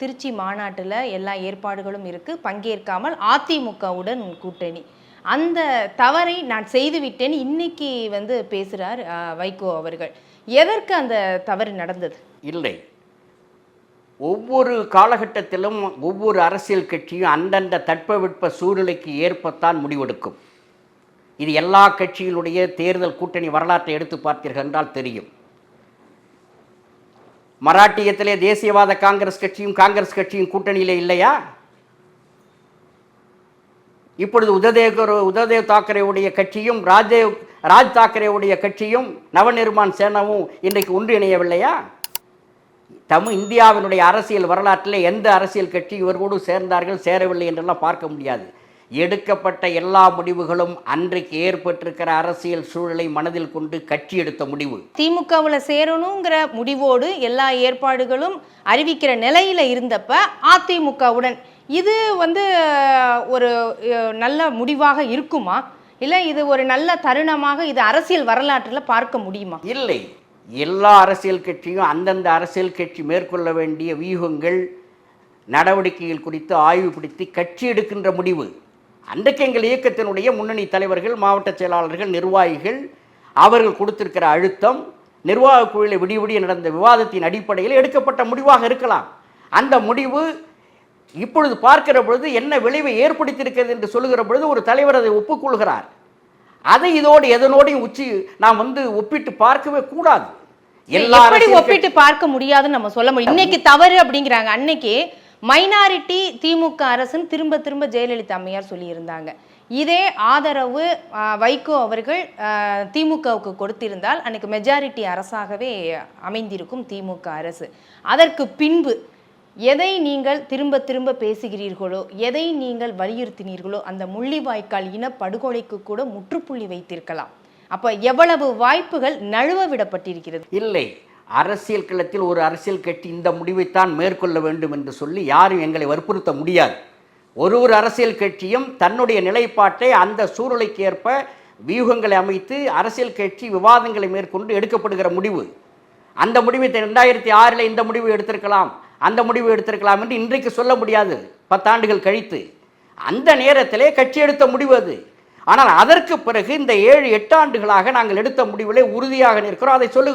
திருச்சி மாநாட்டில் எல்லா ஏற்பாடுகளும் இருக்குது பங்கேற்காமல் அதிமுகவுடன் கூட்டணி. அந்த தவறை நான் செய்துவிட்டேன் இன்னைக்கு வந்து பேசுகிறார் வைகோ அவர்கள். எதற்கு அந்த தவறு நடந்தது? இல்லை. ஒவ்வொரு காலகட்டத்திலும் ஒவ்வொரு அரசியல் கட்சியும் அந்தந்த தட்பவெட்ப சூழ்நிலைக்கு ஏற்பத்தான் முடிவெடுக்கும். இது எல்லா கட்சிகளுடைய தேர்தல் கூட்டணி வரலாற்றை எடுத்து பார்த்தீர்கள் என்றால் தெரியும். மராட்டியத்திலே தேசியவாத காங்கிரஸ் கட்சியும் காங்கிரஸ் கட்சியும் கூட்டணியிலே இல்லையா? இப்பொழுது உததேவ் உததேவ் தாக்கரேவுடைய கட்சியும் ராஜேவ் ராஜ் தாக்கரேவுடைய கட்சியும் நவநிர்மான் சேனாவும் இன்றைக்கு ஒன்றிணையவில்லையா தமிழ் இந்தியாவினுடைய அரசியல் வரலாற்றில் எந்த அரசியல் கட்சி இவர்களோடு சேர்ந்தார்கள் சேரவில்லை என்றெல்லாம் பார்க்க முடியாது. எடுக்கப்பட்ட எல்லா முடிவுகளும் அன்றைக்கு ஏற்பட்டிருக்கிற அரசியல் சூழலை மனதில் கொண்டு கட்சி எடுத்த முடிவு. திமுகவில் சேரணுங்கிற முடிவோடு எல்லா ஏற்பாடுகளும் அறிவிக்கிற நிலையில இருந்தப்ப அதிமுகவுடன் இது வந்து ஒரு நல்ல முடிவாக இருக்குமா? இல்லை இது ஒரு நல்ல தருணமாக இது அரசியல் வரலாற்றில் பார்க்க முடியுமா? இல்லை. எல்லா அரசியல் கட்சியும் அந்தந்த அரசியல் கட்சி மேற்கொள்ள வேண்டிய வியூகங்கள் நடவடிக்கைகள் குறித்து ஆய்வு பிடித்து கட்சி எடுக்கின்ற முடிவு. அன்றைக்கு எங்கள் இயக்கத்தினுடைய முன்னணி தலைவர்கள் மாவட்ட செயலாளர்கள் நிர்வாகிகள் அவர்கள் கொடுத்திருக்கிற அழுத்தம் நிர்வாக குழுவில் விடிய விடிய நடந்த விவாதத்தின் அடிப்படையில் எடுக்கப்பட்ட முடிவாக இருக்கலாம். அந்த முடிவு இப்பொழுது பார்க்கிற பொழுது என்ன விளைவை ஏற்படுத்தியிருக்கிறது என்று சொல்லுகிற பொழுது ஒரு தலைவர் அதை ஒப்புக்கொள்கிறார். அதை இதோடு எதனோடையும் உச்சி நாம் வந்து ஒப்பிட்டு பார்க்கவே கூடாது. எல்லா எப்படி அரசியல் ஒப்பிட்டு பார்க்க முடியாதுன்னு நம்ம சொல்ல முடியும். இன்னைக்கு தவறு அப்படிங்கிறாங்க. அன்னைக்கு மைனாரிட்டி திமுக அரசுன்னு திரும்ப திரும்ப ஜெயலலிதா அம்மையார் சொல்லியிருந்தாங்க. இதே ஆதரவு வைகோ அவர்கள் திமுகவுக்கு கொடுத்திருந்தால் அன்னைக்கு மெஜாரிட்டி அரசாகவே அமைந்திருக்கும் திமுக அரசு. அதற்கு பின்பு எதை நீங்கள் திரும்ப திரும்ப பேசுகிறீர்களோ எதை நீங்கள் வலியுறுத்தினீர்களோ அந்த முள்ளிவாய்க்கால் இன படுகொலைக்கு கூட முற்றுப்புள்ளி வைத்திருக்கலாம். அப்ப எவ்வளவு வாய்ப்புகள் நழுவ விடப்பட்டிருக்கிறது? இல்லை. அரசியல் களத்தில் ஒரு அரசியல் கட்சி இந்த முடிவைத்தான் மேற்கொள்ள வேண்டும் என்று சொல்லி யாரும் எங்களை வற்புறுத்த முடியாது. ஒரு ஒரு அரசியல் கட்சியும் தன்னுடைய நிலைப்பாட்டை அந்த சூழலுக்கு ஏற்ப வியூகங்களை அமைத்து அரசியல் கட்சி விவாதங்களை மேற்கொண்டு எடுக்கப்படுகிற முடிவு. அந்த முடிவை ரெண்டாயிரத்தி ஆறில் இந்த முடிவு எடுத்திருக்கலாம் அந்த முடிவு எடுத்திருக்கலாம் என்று இன்றைக்கு சொல்ல முடியாது. பத்தாண்டுகள் கழித்து. அந்த நேரத்திலே கட்சி எடுத்த முடிவு அது. ஆனால் அதற்கு பிறகு இந்த ஏழு எட்டு ஆண்டுகளாக நாங்கள் எடுத்த முடிவிலே உறுதியாக நிற்கிறோம். அதை சொல்லுகிறோம்.